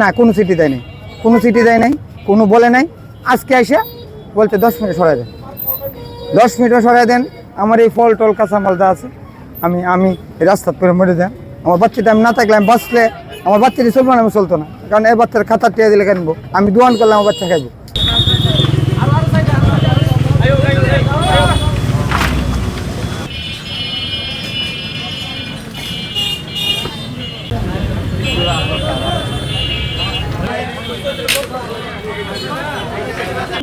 না, কোনো সিটি দেয় নাই। কোনো সিটি দেয় নাই, কোনো বলে নাই। আজকে আসে বলছে, দশ মিনিট সরাই দেন। দশ মিনিটও সরাই দেন। আমার এই ফল টল কাঁচামাল যা আছে আমি আমি রাস্তা করে মরে দেন আমার বাচ্চাটা আমি না থাকলে আমি বাঁচলে আমার বাচ্চাটি চলবো না, আমি চলতো না। কারণ এই বাচ্চার খাতা টিয়া দিলে কেনবো আমি দোয়ান করলে আমার বাচ্চা খাইবো।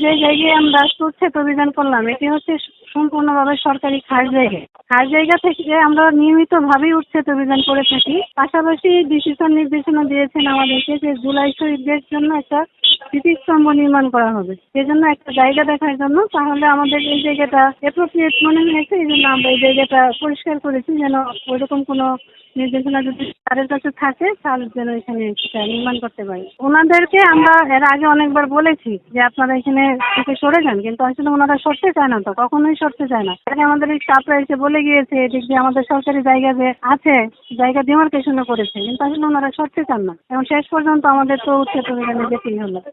যে জায়গায় আমরা সুচ্ছেদ অভিযান করলাম, এটি হচ্ছে সম্পূর্ণভাবে সরকারি খাস জায়গা। খাস জায়গা থেকে আমরা নিয়মিত ভাবেই উচ্ছেদ অভিযান করে থাকি। পাশাপাশি ডিসিশন নির্দেশনা দিয়েছেন আমাদেরকে যে জুলাই শহীদদের জন্য একটা স্মৃতিস্তম্ভ নির্মাণ করা হবে। সেজন্য একটা জায়গা দেখার জন্য তাহলে আমাদের এই জায়গাটা অ্যাপ্রোপ্রিয়েট মনে হয়েছে, এই জন্য আমরা এই জায়গাটা পরিষ্কার করেছি যেন ওইরকম কোনো নির্দেশনা যদি তাদের কাছে থাকে, তাহলে যেন এখানে সেটা নির্মাণ করতে পারি। ওনাদেরকে আমরা এর আগে অনেকবার বলেছি যে আপনারা এখানে থেকে সরে যান, কিন্তু আসলে ওনারা সরতে চায় না তো, কখনোই সরতে চায় না। আগে আমাদের এই স্টাফরা এসে বলে গিয়েছে, এদিক দিয়ে আমাদের সরকারি জায়গা যে আছে, জায়গা দেওয়ার ডিমার্কেশনও করেছে, কিন্তু আসলে ওনারা সরতে চান না। এবং শেষ পর্যন্ত আমাদের তো উচ্ছেদ অভিযানে যেতেই হলো।